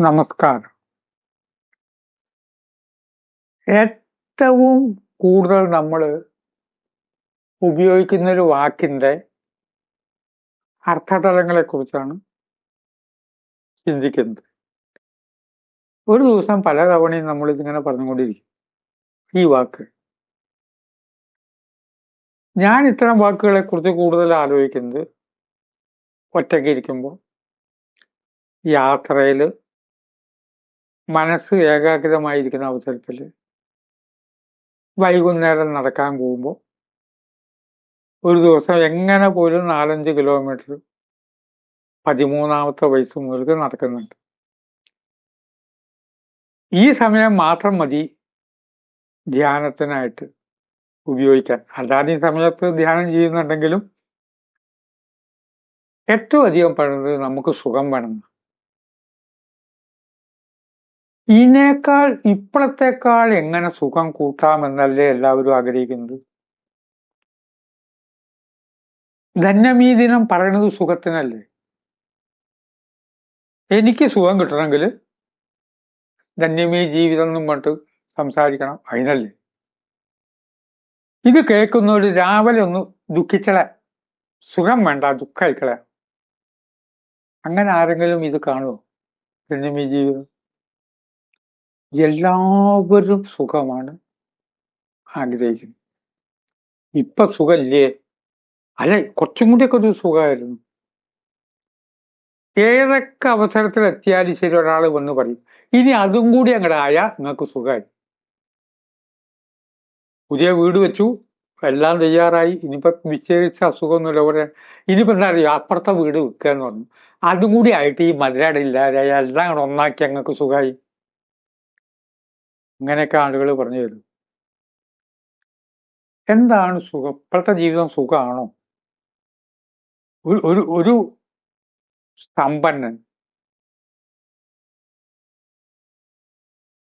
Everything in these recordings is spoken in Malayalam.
നമസ്കാരം. ഏറ്റവും കൂടുതൽ നമ്മൾ ഉപയോഗിക്കുന്ന ഒരു വാക്കിന്റെ അർത്ഥതലങ്ങളെ കുറിച്ചാണ് ചിന്തിക്കുന്നത്. ഒരു ദിവസം പല തവണയും നമ്മൾ ഇതിങ്ങനെ പറഞ്ഞുകൊണ്ടിരിക്കും. ഈ വാക്ക്. ഞാൻ ഇത്തരം വാക്കുകളെ കുറിച്ച് കൂടുതൽ ആലോചിക്കുന്നത് ഒറ്റയ്ക്ക് ഇരിക്കുമ്പോൾ യാത്രയിൽ മനസ്സ് ഏകാഗ്രമായിരിക്കുന്ന അവസരത്തിൽ വൈകുന്നേരം നടക്കാൻ പോകുമ്പോൾ ഒരു ദിവസം എങ്ങനെ പോലും നാലഞ്ച് കിലോമീറ്റർ പതിമൂന്നാമത്തെ വയസ്സ് മുതൽ നടക്കുന്നുണ്ട്. ഈ സമയം മാത്രം മതി ധ്യാനത്തിനായിട്ട് ഉപയോഗിക്കാൻ. അല്ലാതെ ഈ സമയത്ത് ധ്യാനം ചെയ്യുന്നുണ്ടെങ്കിലും ഏറ്റവും അധികം പറയുന്നത് നമുക്ക് സുഖം വേണം. ഇതിനേക്കാൾ ഇപ്പോഴത്തേക്കാൾ എങ്ങനെ സുഖം കൂട്ടാമെന്നല്ലേ എല്ലാവരും ആഗ്രഹിക്കുന്നത്? ധന്യമീ ദിനം പറയണത് സുഖത്തിനല്ലേ? എനിക്ക് സുഖം കിട്ടണമെങ്കിൽ ധന്യമീ ജീവിതം എന്നും പറഞ്ഞിട്ട് സംസാരിക്കണം അതിനല്ലേ? ഇത് കേൾക്കുന്നവർ രാവിലെ ഒന്ന് ദുഃഖിച്ചളെ സുഖം വേണ്ട ദുഃഖിക്കളെ അങ്ങനെ ആരെങ്കിലും ഇത് കാണുമോ ധന്യമീ ജീവിതം? എല്ലാവരും സുഖമാണ്. ആഗ്രഹിക്കുന്നത് ഇപ്പൊ സുഖമില്ലേ? അല്ല കുറച്ചും കൂടിയൊക്കെ ഒരു സുഖമായിരുന്നു. ഏതൊക്കെ അവസരത്തിൽ എത്തിയാലും ശരി ഒരാൾ വന്ന് പറയും ഇനി അതും കൂടി അങ്ങോട്ട് ആയാ നിങ്ങൾക്ക് സുഖമായി. പുതിയ വീട് വെച്ചു എല്ലാം തയ്യാറായി ഇനിയിപ്പോ വിച്ഛേദിച്ച അസുഖമൊന്നുമില്ല പറയാൻ ഇനിയിപ്പോ എന്താ അറിയോ അപ്പുറത്തെ വീട് വിൽക്കുക എന്ന് പറഞ്ഞു. അതും കൂടി ആയിട്ട് ഈ മധുരട ഇല്ലാതെ എല്ലാം അങ്ങോട്ട് ഒന്നാക്കി അങ്ങക്ക് സുഖമായി. അങ്ങനെയൊക്കെ ആളുകൾ പറഞ്ഞു തരും. എന്താണ് സുഖം? ഇപ്പോഴത്തെ ജീവിതം സുഖമാണോ? ഒരു ഒരു സമ്പന്നൻ.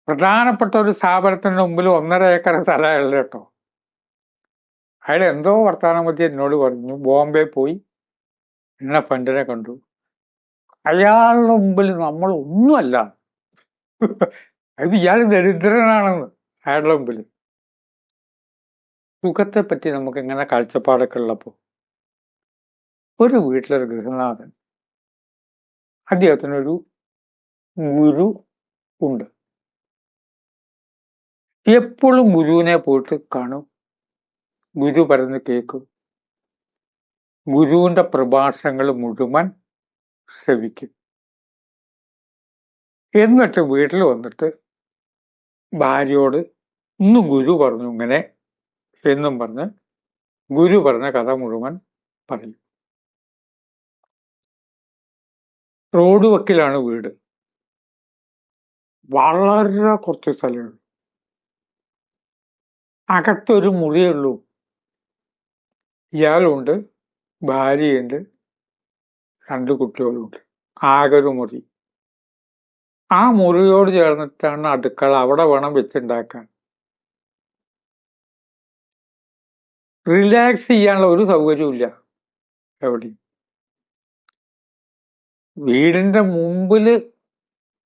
പ്രധാനപ്പെട്ട ഒരു സ്ഥാപനത്തിന്റെ മുമ്പിൽ ഒന്നര ഏക്കർ സ്ഥലമല്ല കേട്ടോ. അയാൾ എന്തോ വർത്തമാനം പറ്റി എന്നോട് പറഞ്ഞു. ബോംബെ പോയി. എന്നെ ഫ്രണ്ടിനെ കണ്ടു. അയാളുടെ മുമ്പിൽ നമ്മൾ ഒന്നുമല്ല. അത് ഇയാൾ ദരിദ്രനാണെന്ന് അയാളുടെ മുമ്പിൽ സുഖത്തെ പറ്റി നമുക്ക് ഇങ്ങനെ കാഴ്ചപ്പാടൊക്കെ ഉള്ളപ്പോൾ ഒരു വീട്ടിലൊരു ഗൃഹനാഥൻ. അദ്ദേഹത്തിനൊരു ഗുരു ഉണ്ട്. എപ്പോഴും ഗുരുവിനെ പോയിട്ട് കാണും. ഗുരു പറഞ്ഞ് കേൾക്കും. ഗുരുവിന്റെ പ്രഭാഷണങ്ങൾ മുഴുവൻ ശ്രവിക്കും. എന്നിട്ട് വീട്ടിൽ വന്നിട്ട് ഭാര്യയോട് ഇന്ന് ഗുരു പറഞ്ഞു ഇങ്ങനെ എന്നും പറഞ്ഞ് ഗുരു പറഞ്ഞ കഥ മുഴുവൻ പറയും. റോഡ് വക്കിലാണ് വീട്. വളരെ കുറച്ച് സ്ഥലമുള്ളൂ അകത്തൊരു മുറിയുള്ളൂ ഇയാളുണ്ട് ഭാര്യയുണ്ട് രണ്ട് കുട്ടികളുണ്ട്. ആകെ ഒരു മുറി. ആ മുറിയോട് ചേർന്നിട്ടാണ് അടുക്കള അവിടെ വേണം വെച്ചുണ്ടാക്കാൻ. റിലാക്സ് ചെയ്യാനുള്ള ഒരു സൗകര്യമില്ല എവിടെയും. വീടിന്റെ മുമ്പിൽ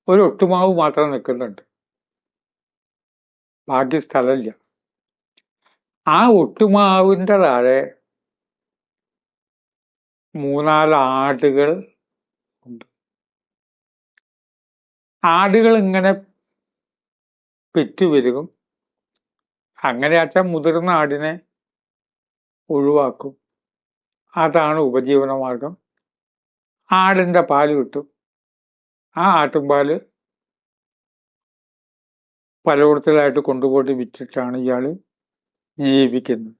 ഒരു ഒട്ടുമാവ് മാത്രം നിൽക്കുന്നുണ്ട്. ബാക്കി സ്ഥലമില്ല. ആ ഒട്ടുമാവിന്റെ താഴെ മൂന്നാൽ ആടുകൾ ഉണ്ട് ആടുകൾ ഇങ്ങനെ പെറ്റുപെരുകും അങ്ങനെ അച്ഛൻ മുതിർന്ന ആടിനെ ഒഴിവാക്കും. അതാണ് ഉപജീവനമാർഗം മാർഗം. ആടിന്റെ പാൽ കിട്ടും. ആ ആട്ടുംപാൽ പലയിടത്തിലായിട്ട് കൊണ്ടുപോയിട്ട് വിറ്റിട്ടാണ് ഇയാൾ ജീവിക്കുന്നത്.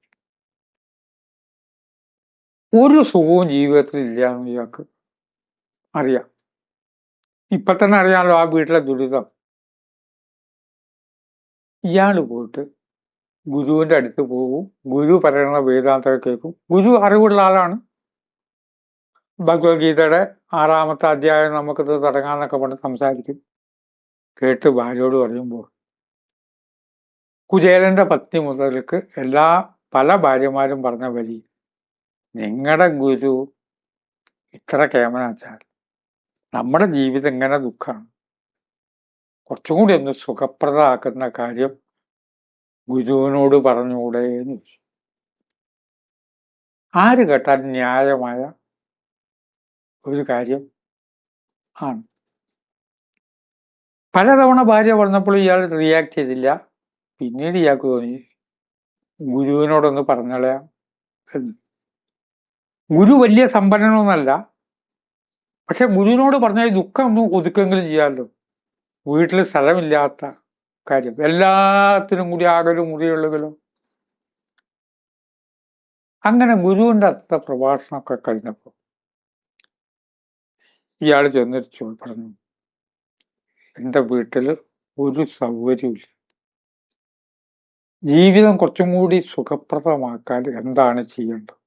ഒരു സുഖവും ജീവിതത്തിൽ ഇല്ല എന്ന് ഇയാൾക്ക് അറിയാം. ഇപ്പൊ തന്നെ അറിയാമല്ലോ ആ വീട്ടിലെ ദുരിതം. ഇയാൾ പോയിട്ട് ഗുരുവിന്റെ അടുത്ത് പോകും. ഗുരു പറയുന്ന വേദാന്തം കേൾക്കും. ഗുരു അറിവുള്ള ആളാണ്. ഭഗവത്ഗീതയുടെ ആറാമത്തെ അധ്യായം നമുക്കിത് തുടങ്ങാന്നൊക്കെ പറഞ്ഞ് സംസാരിക്കും. കേട്ട് ഭാര്യയോട് പറയുമ്പോൾ കുചേലന്റെ പത്നി മുതൽക്ക് എല്ലാ പല ഭാര്യമാരും പറഞ്ഞ വരി നിങ്ങളുടെ ഗുരു ഇത്ര കേമനാച്ചാൽ നമ്മുടെ ജീവിതം എങ്ങനെ ദുഃഖമാണ്? കുറച്ചും കൂടി ഒന്ന് സുഖപ്രദമാക്കുന്ന കാര്യം ഗുരുവിനോട് പറഞ്ഞുകൂടെ എന്ന് ചോദിച്ചു ആര് കേട്ടാൽ ന്യായമായ ഒരു കാര്യം ആണ്. പലതവണ ഭാര്യ പറഞ്ഞപ്പോൾ ഇയാൾ റിയാക്ട് ചെയ്തില്ല. പിന്നീട് ഇയാൾക്ക് തോന്നി ഗുരുവിനോടൊന്ന് പറഞ്ഞളയാം എന്ന്. ഗുരു വലിയ സമ്പന്നനൊന്നല്ല പക്ഷെ ഗുരുവിനോട് പറഞ്ഞാൽ ഈ ദുഃഖം ഒന്ന് ഒതുക്കെങ്കിലും ചെയ്യാമല്ലോ വീട്ടിൽ സ്ഥലമില്ലാത്ത കാര്യം. എല്ലാത്തിനും കൂടി ആകലും മുറിയുള്ളതിലും. അങ്ങനെ ഗുരുവിന്റെ അർത്ഥ പ്രഭാഷണമൊക്കെ കഴിഞ്ഞപ്പോൾ ഇയാൾ ചെന്നിട്ട് പറഞ്ഞു എന്റെ വീട്ടിൽ ഒരു സൗകര്യമില്ല ജീവിതം കുറച്ചും കൂടി സുഖപ്രദമാക്കാൻ എന്താണ് ചെയ്യേണ്ടത്?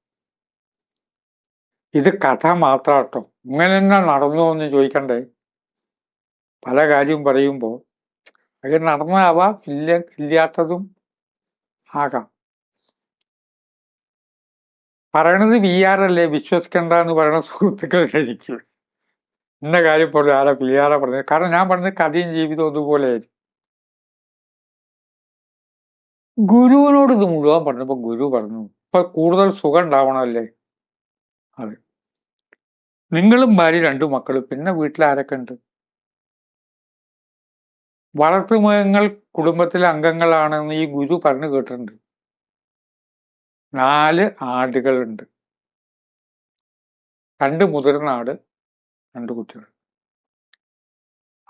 ഇത് കഥ മാത്രാട്ടോ. ഇങ്ങനെ തന്നെ നടന്നു എന്ന് ചോദിക്കണ്ടേ? പല കാര്യം പറയുമ്പോൾ അത് നടന്നാവാം. ഇല്ല ഇല്ലാത്തതും ആകാം. പറയണത് വി ആർ അല്ലേ? വിശ്വസിക്കണ്ട എന്ന് പറയുന്ന സുഹൃത്തുക്കൾ എനിക്ക്. ഇന്ന കാര്യം പോലെ ആരാ വി ആറാ പറഞ്ഞത്? കാരണം ഞാൻ പറഞ്ഞത് കഥയും ജീവിതവും അതുപോലെയായിരിക്കും ഗുരുവിനോട് ഇത് മുഴുവൻ പറഞ്ഞപ്പോൾ ഗുരു പറഞ്ഞു ഇപ്പൊ കൂടുതൽ സുഖം ഉണ്ടാവണമല്ലേ അതെ. നിങ്ങളും ഭാര്യ രണ്ടു മക്കളും. പിന്നെ വീട്ടിൽ ആരൊക്കെ ഉണ്ട് വളർത്തുമൃഗങ്ങൾ കുടുംബത്തിലെ അംഗങ്ങളാണെന്ന് ഈ ഗുരു പറഞ്ഞു കേട്ടിട്ടുണ്ട്. നാല് ആടുകളുണ്ട്. രണ്ട് മുതിർന്ന ആട് രണ്ട് കുട്ടികൾ.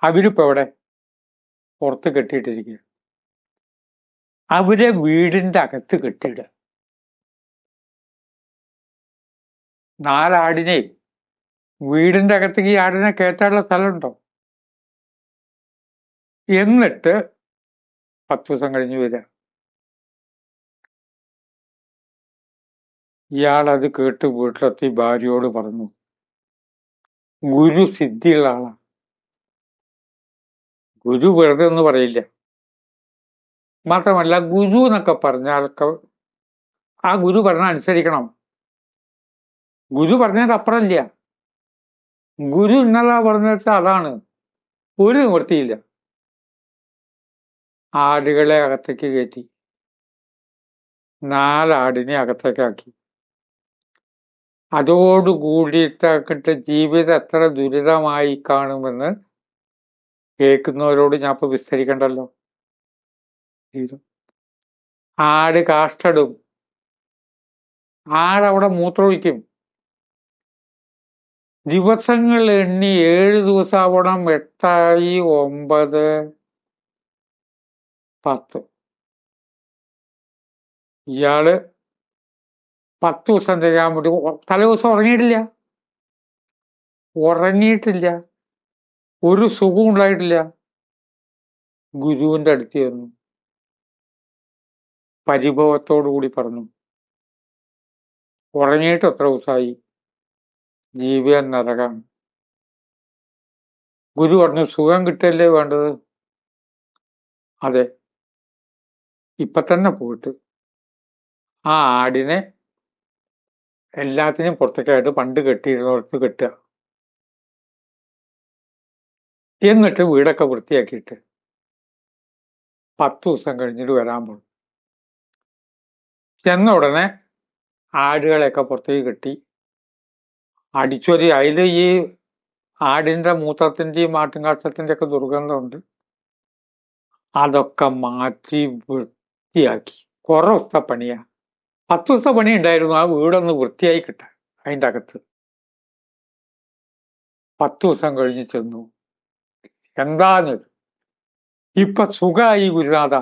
അവരിപ്പോ എവിടെ? പുറത്ത് കെട്ടിയിട്ടിരിക്കുക അവരെ വീടിന്റെ അകത്ത് കെട്ടിയിടുക. നാലാടിനെ വീടിന്റെ അകത്തേക്ക് ഈ ആടിനെ കയറ്റാനുള്ള സ്ഥലമുണ്ടോ? എന്നിട്ട് പത്ത് ദിവസം കഴിഞ്ഞ് വരിക. ഇയാളത് കേട്ട് വീട്ടിലെത്തി ഭാര്യയോട് പറഞ്ഞു ഗുരു സിദ്ധിയുള്ള ആളാണ് ഗുരു വെറുതെ ഒന്നും പറയില്ല. മാത്രമല്ല ഗുരു എന്നൊക്കെ പറഞ്ഞാൽ ആ ഗുരു പറഞ്ഞ അനുസരിക്കണം. ഗുരു പറഞ്ഞതിന്റെ അപ്പുറമില്ല ഗുരു ഇന്നലെ പറഞ്ഞിട്ട് അതാണ്. ഒരു നിവൃത്തിയില്ല. ആടുകളെ അകത്തേക്ക് കയറ്റി. നാലാടിനെ അകത്തേക്കാക്കി. അതോടുകൂടിയിട്ടാക്കിട്ട് ജീവിതം എത്ര ദുരിതമായി കാണുമെന്ന് കേൾക്കുന്നവരോട് ഞാൻ ഇപ്പൊ വിസ്തരിക്കണ്ടല്ലോ ആട് കാഷ്ടടും. ആടവിടെ മൂത്രമൊഴിക്കും. ദിവസങ്ങൾ എണ്ണി ഏഴ് ദിവസാവണം എട്ടായി ഒമ്പത് പത്ത്. ഇയാൾ പത്ത് ദിവസം തികയാൻ വേണ്ടി തലേ ദിവസം ഉറങ്ങിയിട്ടില്ല. ഉറങ്ങിയിട്ടില്ല. ഒരു സുഖം ഉണ്ടായിട്ടില്ല. ഗുരുവിന്റെ അടുത്ത് ചെന്നു. പരിഭവത്തോടു കൂടി പറഞ്ഞു. ഉറങ്ങിയിട്ട് എത്ര ദിവസമായി ജീവിതം നരകാണ് ഗുരു പറഞ്ഞു സുഖം കിട്ടല്ലേ വേണ്ടത്? അതെ. ഇപ്പൊ തന്നെ പോയിട്ട് ആ ആടിനെ എല്ലാത്തിനും പുറത്തേക്കായിട്ട് പണ്ട് കെട്ടിയിരുന്നവർക്ക് കെട്ടുക. എന്നിട്ട് വീടൊക്കെ വൃത്തിയാക്കിയിട്ട് പത്ത് ദിവസം കഴിഞ്ഞിട്ട് വരാൻ പോകും ചെന്ന ഉടനെ ആടുകളെയൊക്കെ പുറത്തേക്ക് കെട്ടി അടിച്ചൊരി അതിൽ ഈ ആടിന്റെ മൂത്രത്തിന്റെയും ആട്ടുംകാട്ടത്തിന്റെ ഒക്കെ ദുർഗന്ധമുണ്ട്. അതൊക്കെ മാറ്റി വൃത്തിയാക്കി. കുറേ ദിവസത്തെ പണിയാണ് പത്ത് ദിവസത്തെ പണി ഉണ്ടായിരുന്നു ആ വീടൊന്ന് വൃത്തിയായി കിട്ടാൻ അതിന്റെ അകത്ത്. പത്ത് ദിവസം കഴിഞ്ഞ് ചെന്നു. എന്താന്ന് ഇപ്പൊ സുഖമായി ഗുരുനാഥ.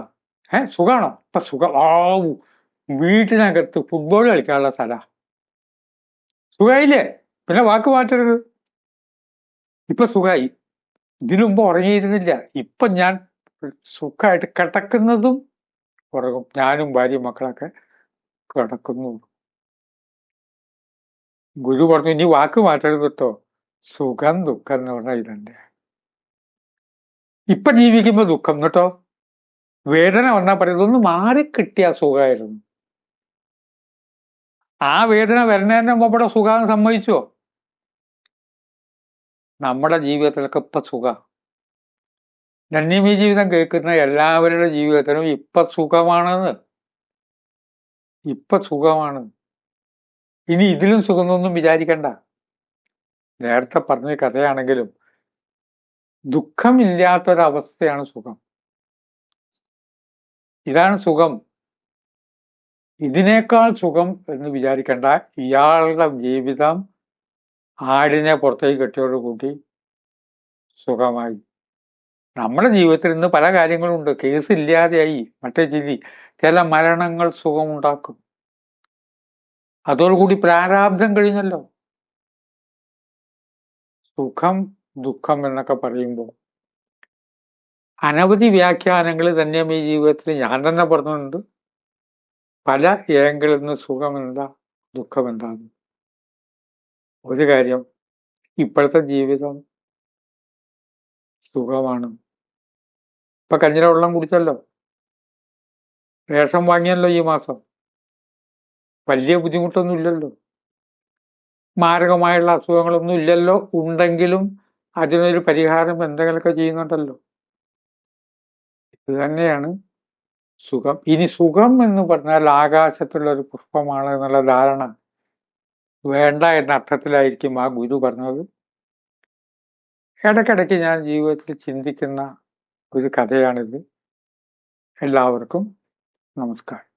ഏ സുഖാണോ? ഇപ്പൊ സുഖം. ആ വീട്ടിനകത്ത് ഫുട്ബോൾ കളിക്കാനുള്ള സ്ഥല. സുഖായില്ലേ? പിന്നെ വാക്ക് മാറ്റരുത്. ഇപ്പൊ സുഖമായി ഇതിനു മുമ്പ് ഉറങ്ങിയിരുന്നില്ല. ഇപ്പൊ ഞാൻ സുഖമായിട്ട് കിടക്കുന്നതും ഉറങ്ങും. ഞാനും ഭാര്യയും മക്കളൊക്കെ കിടക്കുന്നു. ഗുരു പറഞ്ഞു ഇനി വാക്ക് മാറ്റരുത് കേട്ടോ സുഖം ദുഃഖം എന്ന് പറഞ്ഞാൽ ഇതന്നെ ഇപ്പൊ ജീവിക്കുമ്പോ ദുഃഖം കേട്ടോ വേദന വന്നാൽ പറയുന്നത് ഒന്ന് മാറിക്കിട്ടിയ സുഖമായിരുന്നു ആ വേദന വരുന്നതിന് മുമ്പ് ഇവിടെ സുഖം സമ്മതിച്ചോ? നമ്മുടെ ജീവിതത്തിലൊക്കെ ഇപ്പൊ സുഖം. നന്യമീ ജീവിതം കേൾക്കുന്ന എല്ലാവരുടെ ജീവിതത്തിനും ഇപ്പൊ സുഖമാണെന്ന്. ഇപ്പൊ സുഖമാണ് ഇനി ഇതിലും സുഖമൊന്നും വിചാരിക്കണ്ട. നേരത്തെ പറഞ്ഞ കഥയാണെങ്കിലും ദുഃഖമില്ലാത്തൊരവസ്ഥയാണ് സുഖം. ഇതാണ് സുഖം. ഇതിനേക്കാൾ സുഖം എന്ന് വിചാരിക്കേണ്ട. ഇയാളുടെ ജീവിതം ആടിനെ പുറത്തേക്ക് കെട്ടിയോട് കൂട്ടി സുഖമായി. നമ്മുടെ ജീവിതത്തിൽ ഇന്ന് പല കാര്യങ്ങളുണ്ട് കേസ് ഇല്ലാതെയായി. മറ്റേ ചിതി ചില മരണങ്ങൾ സുഖമുണ്ടാക്കും. അതോടുകൂടി പ്രാരാബ്ദം കഴിഞ്ഞല്ലോ. സുഖം ദുഃഖം എന്നൊക്കെ പറയുമ്പോൾ അനവധി വ്യാഖ്യാനങ്ങൾ തന്നെ ഈ ജീവിതത്തിൽ ഞാൻ തന്നെ പറഞ്ഞിട്ടുണ്ട്. പല ഏങ്കിളിൽ നിന്ന് സുഖമെന്താ? എന്താ ഒരു കാര്യം ഇപ്പോഴത്തെ ജീവിതം സുഖമാണ്. ഇപ്പൊ കഞ്ഞിര വെള്ളം കുടിച്ചല്ലോ? റേഷൻ വാങ്ങിയല്ലോ ഈ മാസം? വലിയ ബുദ്ധിമുട്ടൊന്നും ഇല്ലല്ലോ? മാരകമായുള്ള അസുഖങ്ങളൊന്നും ഇല്ലല്ലോ? ഉണ്ടെങ്കിലും അതിനൊരു പരിഹാരം എന്തെങ്കിലുമൊക്കെ ചെയ്യുന്നുണ്ടല്ലോ? ഇത് തന്നെയാണ് സുഖം. ഇനി സുഖം എന്ന് പറഞ്ഞാൽ ആകാശത്തുള്ള ഒരു പുഷ്പമാണ് എന്നുള്ള ധാരണ വേണ്ട എന്ന അർത്ഥത്തിലായിരിക്കും ആ ഗുരു പറഞ്ഞത്. ഇടയ്ക്കിടയ്ക്ക് ഞാൻ ജീവിതത്തിൽ ചിന്തിക്കുന്ന ഒരു കഥയാണിത്. എല്ലാവർക്കും നമസ്കാരം.